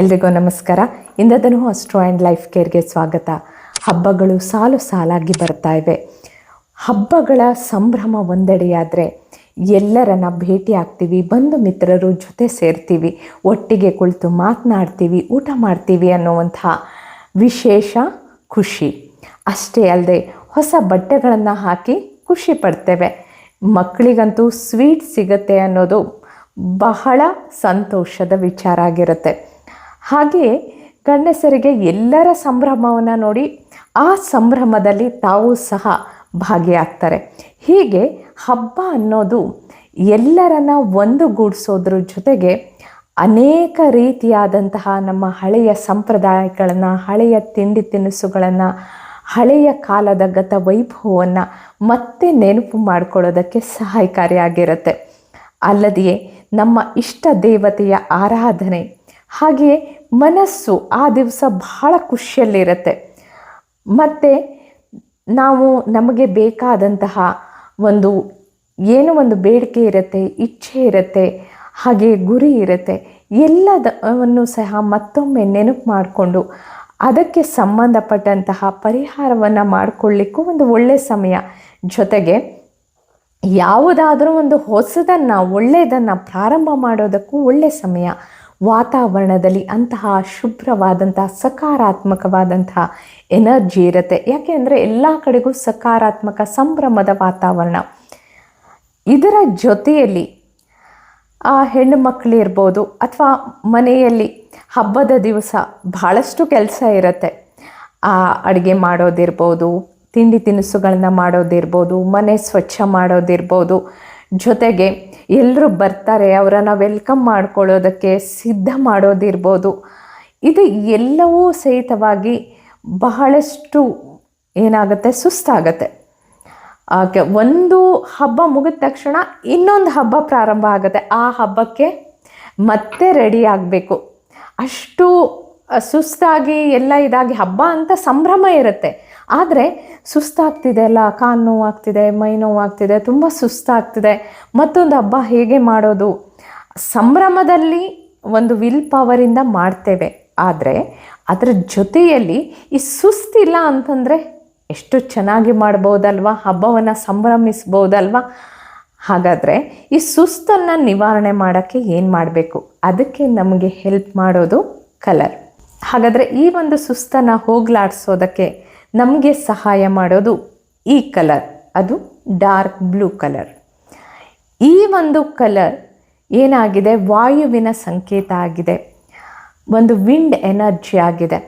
ಎಲ್ರಿಗೂ ನಮಸ್ಕಾರ. ಇಂದದನು ಅಸ್ಟ್ರೋ ಆ್ಯಂಡ್ ಲೈಫ್ ಕೇರ್ಗೆ ಸ್ವಾಗತ. ಹಬ್ಬಗಳು ಸಾಲು ಸಾಲಾಗಿ ಬರ್ತಾ ಇವೆ. ಹಬ್ಬಗಳ ಸಂಭ್ರಮ ಒಂದೆಡೆಯಾದರೆ ಎಲ್ಲರನ್ನ ಭೇಟಿ ಆಗ್ತೀವಿ, ಬಂಧು ಮಿತ್ರರು ಜೊತೆ ಸೇರ್ತೀವಿ, ಒಟ್ಟಿಗೆ ಕುಳಿತು ಮಾತನಾಡ್ತೀವಿ, ಊಟ ಮಾಡ್ತೀವಿ ಅನ್ನುವಂಥ ವಿಶೇಷ ಖುಷಿ. ಅಷ್ಟೇ ಅಲ್ಲದೆ ಹೊಸ ಬಟ್ಟೆಗಳನ್ನು ಹಾಕಿ ಖುಷಿ ಪಡ್ತೇವೆ. ಮಕ್ಕಳಿಗಂತೂ ಸ್ವೀಟ್ ಸಿಗುತ್ತೆ ಅನ್ನೋದು ಬಹಳ ಸಂತೋಷದ ವಿಚಾರ ಆಗಿರುತ್ತೆ. ಹಾಗೆಯೇ ಗಂಡಸರಿಗೆ ಎಲ್ಲರ ಸಂಭ್ರಮವನ್ನು ನೋಡಿ ಆ ಸಂಭ್ರಮದಲ್ಲಿ ತಾವು ಸಹ ಭಾಗಿಯಾಗ್ತಾರೆ. ಹೀಗೆ ಹಬ್ಬ ಅನ್ನೋದು ಎಲ್ಲರನ್ನ ಒಂದುಗೂಡಿಸೋದ್ರ ಜೊತೆಗೆ ಅನೇಕ ರೀತಿಯಾದಂತಹ ನಮ್ಮ ಹಳೆಯ ಸಂಪ್ರದಾಯಗಳನ್ನು, ಹಳೆಯ ತಿಂಡಿ ತಿನಿಸುಗಳನ್ನು, ಹಳೆಯ ಕಾಲದ ಗತ ವೈಭವವನ್ನು ಮತ್ತೆ ನೆನಪು ಮಾಡಿಕೊಳ್ಳೋದಕ್ಕೆ ಸಹಾಯಕಾರಿಯಾಗಿರುತ್ತೆ. ಅಲ್ಲದೆಯೇ ನಮ್ಮ ಇಷ್ಟ ದೇವತೆಯ ಆರಾಧನೆ ಹಾಗೆಯೇ ಮನಸ್ಸು ಆ ದಿವಸ ಬಹಳ ಖುಷಿಯಲ್ಲಿರುತ್ತೆ. ಮತ್ತು ನಾವು ನಮಗೆ ಬೇಕಾದಂತಹ ಒಂದು ಏನೋ ಒಂದು ಬೇಡಿಕೆ ಇರುತ್ತೆ, ಇಚ್ಛೆ ಇರುತ್ತೆ, ಹಾಗೆ ಗುರಿ ಇರುತ್ತೆ ಎಲ್ಲದವನ್ನು ಸಹ ಮತ್ತೊಮ್ಮೆ ನೆನಪು ಮಾಡಿಕೊಂಡು ಅದಕ್ಕೆ ಸಂಬಂಧಪಟ್ಟಂತಹ ಪರಿಹಾರವನ್ನು ಮಾಡಿಕೊಳ್ಳಿಕ್ಕೂ ಒಂದು ಒಳ್ಳೆಯ ಸಮಯ. ಜೊತೆಗೆ ಯಾವುದಾದರೂ ಒಂದು ಹೊಸದನ್ನು, ಒಳ್ಳೆಯದನ್ನು ಪ್ರಾರಂಭ ಮಾಡೋದಕ್ಕೂ ಒಳ್ಳೆಯ ಸಮಯ. ವಾತಾವರಣದಲ್ಲಿ ಅಂತಹ ಶುಭ್ರವಾದಂತಹ ಸಕಾರಾತ್ಮಕವಾದಂತಹ ಎನರ್ಜಿ ಇರುತ್ತೆ. ಯಾಕೆಂದರೆ ಎಲ್ಲ ಕಡೆಗೂ ಸಕಾರಾತ್ಮಕ, ಸಂಭ್ರಮದ ವಾತಾವರಣ. ಇದರ ಜೊತೆಯಲ್ಲಿ ಆ ಹೆಣ್ಣು ಮಕ್ಕಳಿರ್ಬೋದು ಅಥವಾ ಮನೆಯಲ್ಲಿ ಹಬ್ಬದ ದಿವಸ ಬಹಳಷ್ಟು ಕೆಲಸ ಇರುತ್ತೆ. ಆ ಅಡುಗೆ ಮಾಡೋದಿರ್ಬೋದು, ತಿಂಡಿ ತಿನಿಸುಗಳನ್ನ ಮಾಡೋದಿರ್ಬೋದು, ಮನೆ ಸ್ವಚ್ಛ ಮಾಡೋದಿರ್ಬೋದು. ಜೊತೆಗೆ ಎಲ್ಲರೂ ಬರ್ತಾರೆ, ಅವರನ್ನು ವೆಲ್ಕಮ್ ಮಾಡ್ಕೊಳ್ಳೋದಕ್ಕೆ ಸಿದ್ಧ ಮಾಡೋದಿರ್ಬೋದು. ಇದು ಎಲ್ಲವೂ ಸಹಿತವಾಗಿ ಬಹಳಷ್ಟು ಏನಾಗುತ್ತೆ, ಸುಸ್ತಾಗತ್ತೆ. ಆಕೆ ಒಂದು ಹಬ್ಬ ಮುಗಿದ ತಕ್ಷಣ ಇನ್ನೊಂದು ಹಬ್ಬ ಪ್ರಾರಂಭ ಆಗುತ್ತೆ. ಆ ಹಬ್ಬಕ್ಕೆ ಮತ್ತೆ ರೆಡಿ ಆಗಬೇಕು. ಅಷ್ಟು ಸುಸ್ತಾಗಿ ಎಲ್ಲ ಇದಾಗಿ ಹಬ್ಬ ಅಂತ ಸಂಭ್ರಮ ಇರುತ್ತೆ. ಆದರೆ ಸುಸ್ತಾಗ್ತಿದೆ ಅಲ್ಲ, ಕಾಲು ನೋವಾಗ್ತಿದೆ, ಮೈ ನೋವಾಗ್ತಿದೆ, ತುಂಬ ಸುಸ್ತಾಗ್ತಿದೆ. ಮತ್ತೊಂದು ಹಬ್ಬ ಹೇಗೆ ಮಾಡೋದು? ಸಂಭ್ರಮದಲ್ಲಿ ಒಂದು ವಿಲ್ ಪವರಿಂದ ಮಾಡ್ತೇವೆ. ಆದರೆ ಅದರ ಜೊತೆಯಲ್ಲಿ ಈ ಸುಸ್ತಿಲ್ಲ ಅಂತಂದರೆ ಎಷ್ಟು ಚೆನ್ನಾಗಿ ಮಾಡ್ಬೋದಲ್ವಾ? ಹಬ್ಬವನ್ನು ಸಂಭ್ರಮಿಸ್ಬೋದಲ್ವಾ? ಹಾಗಾದರೆ ಈ ಸುಸ್ತನ್ನು ನಿವಾರಣೆ ಮಾಡೋಕ್ಕೆ ಏನು ಮಾಡಬೇಕು? ಅದಕ್ಕೆ ನಮಗೆ ಹೆಲ್ಪ್ ಮಾಡೋದು ಕಲರ್ ಹಾಗಾದರೆ ಈ ಒಂದು ಸುಸ್ತನ್ನು ಹೋಗ್ಲಾಡಿಸೋದಕ್ಕೆ ನಮಗೆ ಸಹಾಯ ಮಾಡೋದು ಈ ಕಲರ್. ಅದು ಡಾರ್ಕ್ ಬ್ಲೂ ಕಲರ್. ಈ ಒಂದು ಕಲರ್ ಏನಾಗಿದೆ? ವಾಯುವಿನ ಸಂಕೇತ ಆಗಿದೆ. ಒಂದು ವಿಂಡ್ ಎನರ್ಜಿ ಆಗಿದೆ.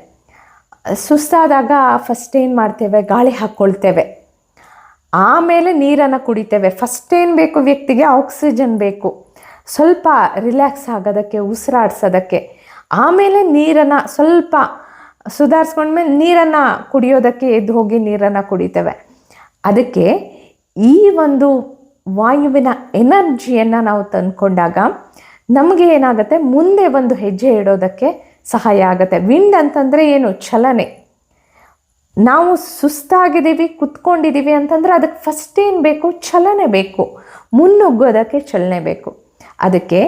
ಸುಸ್ತಾದಾಗ ಫಸ್ಟ್ ಏನು ಮಾಡ್ತೇವೆ? ಗಾಳಿ ಹಾಕ್ಕೊಳ್ತೇವೆ ಆಮೇಲೆ ನೀರನ್ನು ಕುಡಿತೇವೆ. ಫಸ್ಟ್ ಏನು ಬೇಕು ವ್ಯಕ್ತಿಗೆ? ಆಕ್ಸಿಜನ್ ಬೇಕು. ಸ್ವಲ್ಪ ರಿಲ್ಯಾಕ್ಸ್ ಆಗೋದಕ್ಕೆ, ಉಸಿರಾಡ್ಸೋದಕ್ಕೆ. ಆಮೇಲೆ ನೀರನ್ನು ಸ್ವಲ್ಪ ಸುಧಾರಿಸ್ಕೊಂಡ್ಮೇಲೆ ನೀರನ್ನು ಕುಡಿಯೋದಕ್ಕೆ ಎದ್ದು ಹೋಗಿ ನೀರನ್ನು ಕುಡಿತೇವೆ. ಅದಕ್ಕೆ ಈ ಒಂದು ವಾಯುವಿನ ಎನರ್ಜಿಯನ್ನು ನಾವು ತಂದ್ಕೊಂಡಾಗ ನಮಗೆ ಏನಾಗುತ್ತೆ? ಮುಂದೆ ಒಂದು ಹೆಜ್ಜೆ ಇಡೋದಕ್ಕೆ ಸಹಾಯ ಆಗುತ್ತೆ. ವಿಂಡ್ ಅಂತಂದರೆ ಏನು? ಚಲನೆ. ನಾವು ಸುಸ್ತಾಗಿದ್ದೀವಿ, ಕುತ್ಕೊಂಡಿದ್ದೀವಿ ಅಂತಂದರೆ ಅದಕ್ಕೆ ಫಸ್ಟ್ ಏನು ಬೇಕು? ಚಲನೆ ಬೇಕು. ಮುನ್ನುಗ್ಗೋದಕ್ಕೆ ಚಲನೆ ಬೇಕು. ಅದಕ್ಕೆ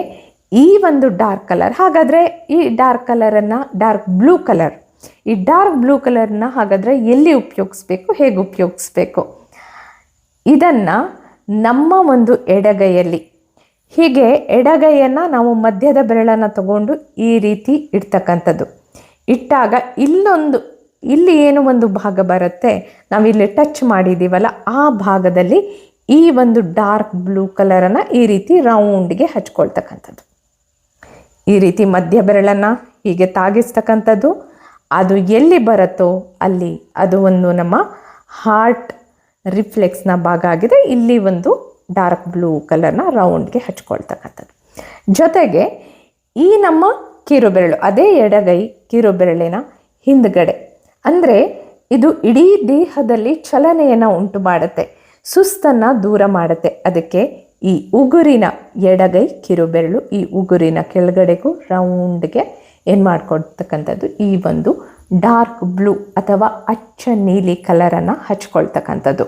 ಈ ಒಂದು ಡಾರ್ಕ್ ಕಲರ್ ಹಾಗಾದರೆ ಈ ಡಾರ್ಕ್ ಕಲರನ್ನು ಡಾರ್ಕ್ ಬ್ಲೂ ಕಲರ್ ಈ ಡಾರ್ಕ್ ಬ್ಲೂ ಕಲರ್ನ ಹಾಗಾದರೆ ಎಲ್ಲಿ ಉಪಯೋಗಿಸ್ಬೇಕು, ಹೇಗೆ ಉಪಯೋಗಿಸ್ಬೇಕು? ಇದನ್ನು ನಮ್ಮ ಒಂದು ಎಡಗೈಯಲ್ಲಿ, ಹೀಗೆ ಎಡಗೈಯನ್ನು ನಾವು ಮಧ್ಯದ ಬೆರಳನ್ನು ತಗೊಂಡು ಈ ರೀತಿ ಇಡ್ತಕ್ಕಂಥದ್ದು. ಇಟ್ಟಾಗ ಇಲ್ಲೊಂದು, ಇಲ್ಲಿ ಏನು ಒಂದು ಭಾಗ ಬರುತ್ತೆ, ನಾವಿಲ್ಲಿ ಟಚ್ ಮಾಡಿದ್ದೀವಲ್ಲ ಆ ಭಾಗದಲ್ಲಿ ಈ ಒಂದು ಡಾರ್ಕ್ ಬ್ಲೂ ಕಲರನ್ನು ಈ ರೀತಿ ರೌಂಡ್ಗೆ ಹಚ್ಕೊಳ್ತಕ್ಕಂಥದ್ದು. ಈ ರೀತಿ ಮಧ್ಯ ಬೆರಳನ್ನು ಹೀಗೆ ತಾಗಿಸ್ತಕ್ಕಂಥದ್ದು ಅದು ಎಲ್ಲಿ ಬರುತ್ತೋ ಅಲ್ಲಿ ಅದು ಒಂದು ನಮ್ಮ ಹಾರ್ಟ್ ರಿಫ್ಲೆಕ್ಸ್ನ ಭಾಗ ಆಗಿದೆ. ಇಲ್ಲಿ ಒಂದು ಡಾರ್ಕ್ ಬ್ಲೂ ಕಲರ್ನ ರೌಂಡ್ಗೆ ಹಚ್ಕೊಳ್ತಕ್ಕಂಥದ್ದು. ಜೊತೆಗೆ ಈ ನಮ್ಮ ಕಿರುಬೆರಳು, ಅದೇ ಎಡಗೈ ಕಿರುಬೆರಳಿನ ಹಿಂದ್ಗಡೆ, ಅಂದರೆ ಇದು ಇಡೀ ದೇಹದಲ್ಲಿ ಚಲನೆಯನ್ನು ಉಂಟು ಮಾಡುತ್ತೆ, ಸುಸ್ತನ್ನು ದೂರ ಮಾಡುತ್ತೆ. ಅದಕ್ಕೆ ಈ ಉಗುರಿನ ಎಡಗೈ ಕಿರುಬೆರಳು ಈ ಉಗುರಿನ ಕೆಳಗಡೆಗೂ ರೌಂಡ್ಗೆ ಏನು ಮಾಡ್ಕೊಳ್ತಕ್ಕಂಥದ್ದು? ಈ ಒಂದು ಡಾರ್ಕ್ ಬ್ಲೂ ಅಥವಾ ಅಚ್ಚ ನೀಲಿ ಕಲರನ್ನು ಹಚ್ಕೊಳ್ತಕ್ಕಂಥದ್ದು.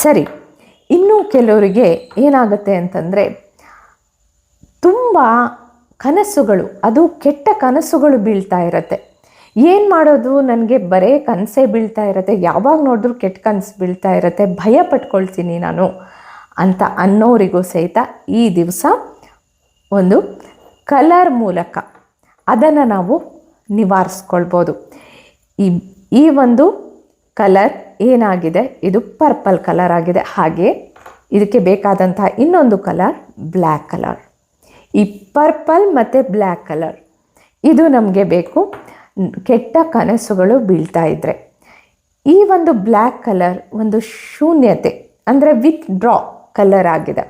ಸರಿ, ಇನ್ನೂ ಕೆಲವರಿಗೆ ಏನಾಗುತ್ತೆ ಅಂತಂದರೆ ತುಂಬ ಕನಸುಗಳು, ಅದು ಕೆಟ್ಟ ಕನಸುಗಳು ಬೀಳ್ತಾ ಇರತ್ತೆ. ಏನು ಮಾಡೋದು? ನನಗೆ ಬರೇ ಕನಸೇ ಬೀಳ್ತಾ ಇರತ್ತೆ. ಯಾವಾಗ ನೋಡಿದ್ರು ಕೆಟ್ಟ ಕನಸು ಬೀಳ್ತಾ ಇರತ್ತೆ. ಭಯ ಪಟ್ಕೊಳ್ತೀನಿ ನಾನು ಅಂತ ಅನ್ನೋರಿಗೂ ಸಹಿತ ಈ ದಿವಸ ಒಂದು ಕಲರ್ ಮೂಲಕ ಅದನ್ನು ನಾವು ನಿವಾರಿಸ್ಕೊಳ್ಬೋದು. ಈ ಈ ಒಂದು ಕಲರ್ ಏನಾಗಿದೆ? ಇದು ಪರ್ಪಲ್ ಕಲರ್ ಆಗಿದೆ. ಹಾಗೆ ಇದಕ್ಕೆ ಬೇಕಾದಂತಹ ಇನ್ನೊಂದು ಕಲರ್ ಬ್ಲ್ಯಾಕ್ ಕಲರ್. ಈ ಪರ್ಪಲ್ ಮತ್ತು ಬ್ಲ್ಯಾಕ್ ಕಲರ್ ಇದು ನಮಗೆ ಬೇಕು. ಕೆಟ್ಟ ಕನಸುಗಳು ಬೀಳ್ತಾ ಇದ್ದರೆ ಈ ಒಂದು ಬ್ಲ್ಯಾಕ್ ಕಲರ್ ಒಂದು ಶೂನ್ಯತೆ ಅಂದರೆ ವಿತ್ ಡ್ರಾ ಕಲರ್ ಆಗಿದೆ.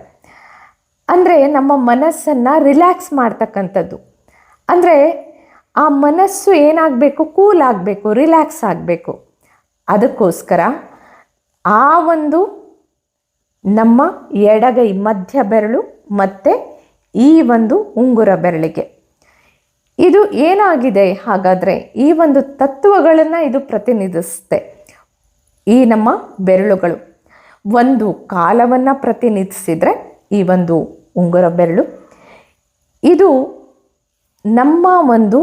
ಅಂದರೆ ನಮ್ಮ ಮನಸ್ಸನ್ನು ರಿಲ್ಯಾಕ್ಸ್ ಮಾಡ್ತಕ್ಕಂಥದ್ದು. ಅಂದರೆ ಆ ಮನಸ್ಸು ಏನಾಗಬೇಕು? ಕೂಲ್ ಆಗಬೇಕು ರಿಲ್ಯಾಕ್ಸ್ ಆಗಬೇಕು. ಅದಕ್ಕೋಸ್ಕರ ಆ ಒಂದು ನಮ್ಮ ಎಡಗೈ ಮಧ್ಯ ಬೆರಳು ಮತ್ತು ಈ ಒಂದು ಉಂಗುರ ಬೆರಳಿಗೆ. ಇದು ಏನಾಗಿದೆ? ಹಾಗಾದರೆ ಈ ಒಂದು ತತ್ವಗಳನ್ನು ಇದು ಪ್ರತಿನಿಧಿಸುತ್ತೆ. ಈ ನಮ್ಮ ಬೆರಳುಗಳು. ಒಂದು ಕಾಲವನ್ನು ಪ್ರತಿನಿಧಿಸಿದರೆ ಈ ಒಂದು ಉಂಗುರ ಬೆರಳು. ಇದು ನಮ್ಮ ಒಂದು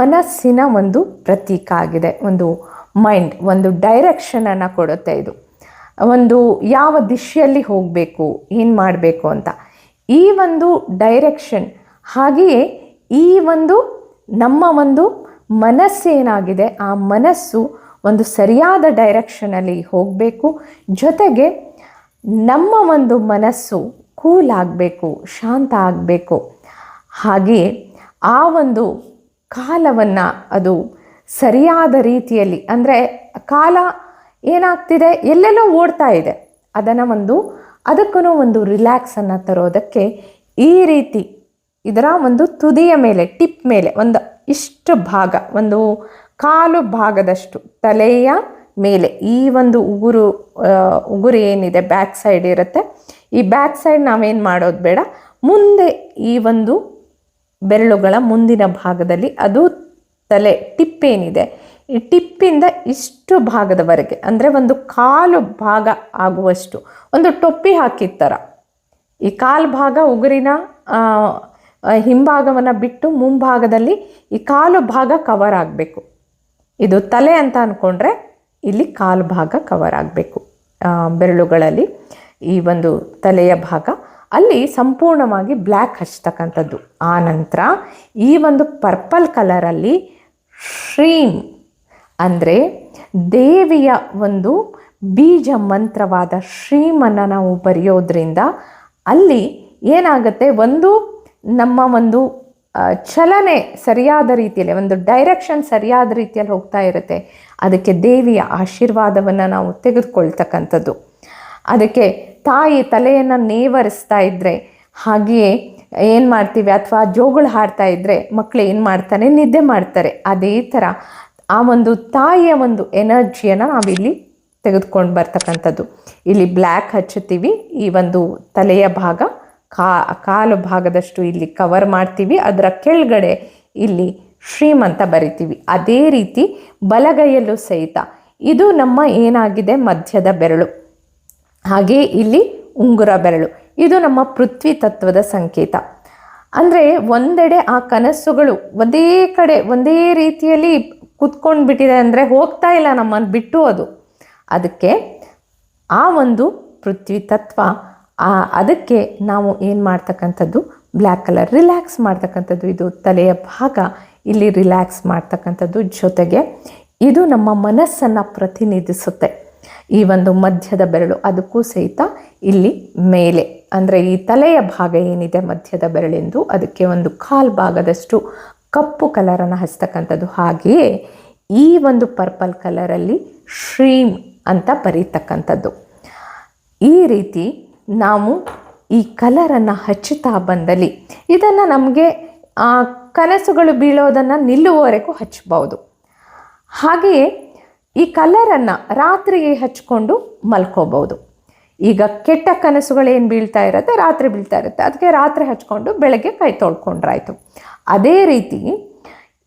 ಮನಸ್ಸಿನ ಒಂದು ಪ್ರತೀಕ ಆಗಿದೆ. ಒಂದು ಮೈಂಡ್ ಒಂದು ಡೈರೆಕ್ಷನನ್ನು ಕೊಡುತ್ತೆ ಇದು. ಒಂದು ಯಾವ ದಿಶೆಯಲ್ಲಿ ಹೋಗಬೇಕು, ಏನು ಮಾಡಬೇಕು ಅಂತ. ಈ ಒಂದು ಡೈರೆಕ್ಷನ್ ಹಾಗೆಯೇ ಈ ಒಂದು ನಮ್ಮ ಒಂದು ಮನಸ್ಸೇನಾಗಿದೆ ಆ ಮನಸ್ಸು ಒಂದು ಸರಿಯಾದ ಡೈರೆಕ್ಷನಲ್ಲಿ ಹೋಗಬೇಕು. ಜೊತೆಗೆ ನಮ್ಮ ಒಂದು ಮನಸ್ಸು ಕೂಲ್ ಆಗಬೇಕು, ಶಾಂತ ಆಗಬೇಕು. ಹಾಗೆ ಆ ಒಂದು ಕಾಲವನ್ನು ಅದು ಸರಿಯಾದ ರೀತಿಯಲ್ಲಿ, ಅಂದರೆ ಕಾಲ ಏನಾಗ್ತಿದೆ, ಎಲ್ಲೆಲ್ಲೋ ಓಡ್ತಾ ಇದೆ. ಅದನ್ನು ಒಂದು ಅದಕ್ಕೂ ಒಂದು ರಿಲ್ಯಾಕ್ಸನ್ನು ತರೋದಕ್ಕೆ ಈ ರೀತಿ ಇದರ ಒಂದು ತುದಿಯ ಮೇಲೆ, ಟಿಪ್ ಮೇಲೆ, ಒಂದು ಇಷ್ಟು ಭಾಗ, ಒಂದು ಕಾಲು ಭಾಗದಷ್ಟು ತಲೆಯ ಮೇಲೆ ಈ ಒಂದು ಉಗುರು ಉಗುರು ಏನಿದೆ, ಬ್ಯಾಕ್ ಸೈಡ್ ಇರುತ್ತೆ. ಈ ಬ್ಯಾಕ್ ಸೈಡ್ ನಾವೇನು ಮಾಡೋದು ಬೇಡ. ಮುಂದೆ ಈ ಒಂದು ಬೆರಳುಗಳ ಮುಂದಿನ ಭಾಗದಲ್ಲಿ ಅದು ತಲೆ ಟಿಪ್ಪೇನಿದೆ. ಈ ಟಿಪ್ಪಿಂದ ಇಷ್ಟು ಭಾಗದವರೆಗೆ, ಅಂದರೆ ಒಂದು ಕಾಲು ಭಾಗ ಆಗುವಷ್ಟು, ಒಂದು ಟೊಪ್ಪಿ ಹಾಕಿದ ಥರ ಈ ಕಾಲು ಭಾಗ ಉಗುರಿನ ಹಿಂಭಾಗವನ್ನು ಬಿಟ್ಟು ಮುಂಭಾಗದಲ್ಲಿ ಈ ಕಾಲು ಭಾಗ ಕವರ್ ಆಗಬೇಕು. ಇದು ತಲೆ ಅಂತ ಅಂದ್ಕೊಂಡ್ರೆ ಇಲ್ಲಿ ಕಾಲು ಭಾಗ ಕವರ್ ಆಗಬೇಕು ಬೆರಳುಗಳಲ್ಲಿ. ಈ ಒಂದು ತಲೆಯ ಭಾಗ, ಅಲ್ಲಿ ಸಂಪೂರ್ಣವಾಗಿ ಬ್ಲ್ಯಾಕ್ ಹಚ್ತಕ್ಕಂಥದ್ದು. ಆ ನಂತರ ಈ ಒಂದು ಪರ್ಪಲ್ ಕಲರಲ್ಲಿ ಶ್ರೀಮ್ ಅಂದರೆ ದೇವಿಯ ಒಂದು ಬೀಜ ಮಂತ್ರವಾದ ಶ್ರೀಮನ್ನು ನಾವು ಬರೆಯೋದ್ರಿಂದ ಅಲ್ಲಿ ಏನಾಗುತ್ತೆ, ಒಂದು ನಮ್ಮ ಒಂದು ಚಲನೆ ಸರಿಯಾದ ರೀತಿಯಲ್ಲಿ, ಒಂದು ಡೈರೆಕ್ಷನ್ ಸರಿಯಾದ ರೀತಿಯಲ್ಲಿ ಹೋಗ್ತಾ ಇರುತ್ತೆ. ಅದಕ್ಕೆ ದೇವಿಯ ಆಶೀರ್ವಾದವನ್ನು ನಾವು ತೆಗೆದುಕೊಳ್ತಕ್ಕಂಥದ್ದು. ಅದಕ್ಕೆ ತಾಯಿ ತಲೆಯನ್ನು ನೇವರಿಸ್ತಾ ಇದ್ದರೆ ಹಾಗೆಯೇ ಏನು ಮಾಡ್ತೀವಿ? ಅಥವಾ ಜೋಗಳು ಹಾಡ್ತಾ ಇದ್ದರೆ ಮಕ್ಕಳು ಏನು ಮಾಡ್ತಾರೆ? ನಿದ್ದೆ ಮಾಡ್ತಾರೆ. ಅದೇ ಥರ ಆ ಒಂದು ತಾಯಿಯ ಒಂದು ಎನರ್ಜಿಯನ್ನು ನಾವಿಲ್ಲಿ ತೆಗೆದುಕೊಂಡು ಬರ್ತಕ್ಕಂಥದ್ದು. ಇಲ್ಲಿ ಬ್ಲ್ಯಾಕ್ ಹಚ್ಚುತ್ತೀವಿ. ಈ ಒಂದು ತಲೆಯ ಭಾಗ ಕಾ, ಕಾಲು ಭಾಗದಷ್ಟು ಇಲ್ಲಿ ಕವರ್ ಮಾಡ್ತೀವಿ. ಅದರ ಕೆಳಗಡೆ ಇಲ್ಲಿ ಶ್ರೀಮ್ ಅಂತ ಬರಿತೀವಿ. ಅದೇ ರೀತಿ ಬಲಗೈಯಲ್ಲೂ ಸಹಿತ. ಇದು ನಮ್ಮ ಏನಾಗಿದೆ? ಮಧ್ಯದ ಬೆರಳು. ಹಾಗೆ ಇಲ್ಲಿ ಉಂಗುರ ಬೆರಳು. ಇದು ನಮ್ಮ ಪೃಥ್ವಿ ತತ್ವದ ಸಂಕೇತ. ಅಂದರೆ ಒಂದೆಡೆ ಆ ಕನಸುಗಳು ಒಂದೇ ಕಡೆ, ಒಂದೇ ರೀತಿಯಲ್ಲಿ ಕುತ್ಕೊಂಡು ಬಿಟ್ಟಿದೆ ಅಂದರೆ ಹೋಗ್ತಾ ಇಲ್ಲ ನಮ್ಮನ್ನು ಬಿಟ್ಟು ಅದು. ಅದಕ್ಕೆ ಆ ಒಂದು ಪೃಥ್ವಿ ತತ್ವ, ಆ ಅದಕ್ಕೆ ನಾವು ಏನು ಮಾಡ್ತಕ್ಕಂಥದ್ದು? ಬ್ಲ್ಯಾಕ್ ಕಲರ್ ರಿಲ್ಯಾಕ್ಸ್ ಮಾಡ್ತಕ್ಕಂಥದ್ದು. ಇದು ತಲೆಯ ಭಾಗ ಇಲ್ಲಿ ರಿಲ್ಯಾಕ್ಸ್ ಮಾಡ್ತಕ್ಕಂಥದ್ದು ಜೊತೆಗೆ ಇದು ನಮ್ಮ ಮನಸ್ಸನ್ನು ಪ್ರತಿನಿಧಿಸುತ್ತೆ. ಈ ಒಂದು ಮಧ್ಯದ ಬೆರಳು ಅದಕ್ಕೂ ಸಹಿತ ಇಲ್ಲಿ ಮೇಲೆ, ಅಂದರೆ ಈ ತಲೆಯ ಭಾಗ ಏನಿದೆ ಮಧ್ಯದ ಬೆರಳೆಂದು, ಅದಕ್ಕೆ ಒಂದು ಕಾಲ್ ಭಾಗದಷ್ಟು ಕಪ್ಪು ಕಲರನ್ನು ಹಚ್ತಕ್ಕಂಥದ್ದು. ಹಾಗೆಯೇ ಈ ಒಂದು ಪರ್ಪಲ್ ಕಲರಲ್ಲಿ ಶ್ರೀಮ್ ಅಂತ ಬರೀತಕ್ಕಂಥದ್ದು. ಈ ರೀತಿ ನಾವು ಈ ಕಲರನ್ನು ಹಚ್ಚುತ್ತಾ ಬಂದಲ್ಲಿ ಇದನ್ನು ನಮಗೆ ಕನಸುಗಳು ಬೀಳೋದನ್ನು ನಿಲ್ಲುವವರೆಗೂ ಹಚ್ಚಬಹುದು. ಹಾಗೆಯೇ ಈ ಕಲರನ್ನು ರಾತ್ರಿಗೆ ಹಚ್ಕೊಂಡು ಮಲ್ಕೋಬಹುದು. ಈಗ ಕೆಟ್ಟ ಕನಸುಗಳೇನು ಬೀಳ್ತಾ ಇರುತ್ತೆ? ರಾತ್ರಿ ಬೀಳ್ತಾ ಇರುತ್ತೆ. ಅದಕ್ಕೆ ರಾತ್ರಿ ಹಚ್ಕೊಂಡು ಬೆಳಗ್ಗೆ ಕೈ ತೊಳ್ಕೊಂಡ್ರಾಯ್ತು. ಅದೇ ರೀತಿ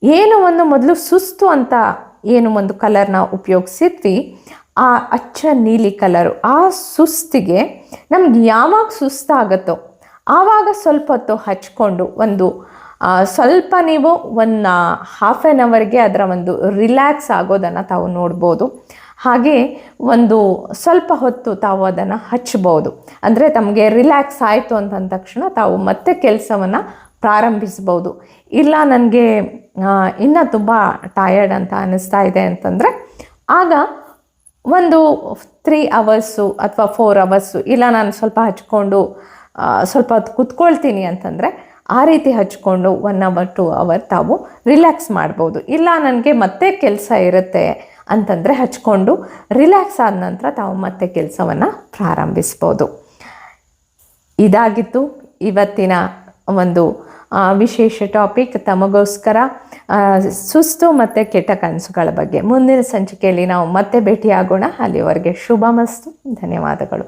ಏನು ಒಂದು ಮೊದಲು ಸುಸ್ತು ಅಂತ ಏನು ಒಂದು ಕಲರ್ನ ಉಪಯೋಗಿಸಿದ್ವಿ, ಆ ಅಚ್ಚ ನೀಲಿ ಕಲರು, ಆ ಸುಸ್ತಿಗೆ ನಮ್ಗೆ ಯಾವಾಗ ಸುಸ್ತಾಗತ್ತೋ, ಆವಾಗ ಸ್ವಲ್ಪ ಹೊತ್ತು ಹಚ್ಕೊಂಡು ಒಂದು ಸ್ವಲ್ಪ ನೀವು ಒಂದು ಹಾಫ್ ಆ್ಯನ್ ಅವರ್ಗೆ ಅದರ ಒಂದು ರಿಲ್ಯಾಕ್ಸ್ ಆಗೋದನ್ನು ತಾವು ನೋಡ್ಬೋದು. ಹಾಗೆ ಒಂದು ಸ್ವಲ್ಪ ಹೊತ್ತು ತಾವು ಅದನ್ನು ಹಚ್ಬೋದು. ಅಂದರೆ ತಮಗೆ ರಿಲ್ಯಾಕ್ಸ್ ಆಯಿತು ಅಂತಂದ ತಕ್ಷಣ ತಾವು ಮತ್ತೆ ಕೆಲಸವನ್ನು ಪ್ರಾರಂಭಿಸ್ಬೋದು. ಇಲ್ಲ ನನಗೆ ಇನ್ನೂ ತುಂಬ ಟಯರ್ಡ್ ಅಂತ ಅನ್ನಿಸ್ತಾ ಇದೆ ಅಂತಂದರೆ, ಆಗ ಒಂದು ತ್ರೀ ಅವರ್ಸು ಅಥವಾ ಫೋರ್ ಅವರ್ಸು ಇಲ್ಲ ನಾನು ಸ್ವಲ್ಪ ಹಚ್ಕೊಂಡು ಸ್ವಲ್ಪ ಹೊತ್ತು ಕುತ್ಕೊಳ್ತೀನಿ ಅಂತಂದರೆ ಆ ರೀತಿ ಹಚ್ಕೊಂಡು ಒನ್ ಅವರ್ ಟು ಅವರ್ ತಾವು ರಿಲ್ಯಾಕ್ಸ್ ಮಾಡ್ಬೋದು. ಇಲ್ಲ ನನಗೆ ಮತ್ತೆ ಕೆಲಸ ಇರುತ್ತೆ ಅಂತಂದರೆ ಹಚ್ಕೊಂಡು ರಿಲ್ಯಾಕ್ಸ್ ಆದ ನಂತರ ತಾವು ಮತ್ತೆ ಕೆಲಸವನ್ನು ಪ್ರಾರಂಭಿಸ್ಬೋದು. ಇದಾಗಿತ್ತು ಇವತ್ತಿನ ಒಂದು ವಿಶೇಷ ಟಾಪಿಕ್ ತಮಗೋಸ್ಕರ ಸುಸ್ತು ಮತ್ತು ಕೆಟ್ಟ ಕನಸುಗಳ ಬಗ್ಗೆ. ಮುಂದಿನ ಸಂಚಿಕೆಯಲ್ಲಿ ನಾವು ಮತ್ತೆ ಭೇಟಿಯಾಗೋಣ. ಅಲ್ಲಿವರೆಗೆ ಶುಭ ಮಸ್ತು ಧನ್ಯವಾದಗಳು.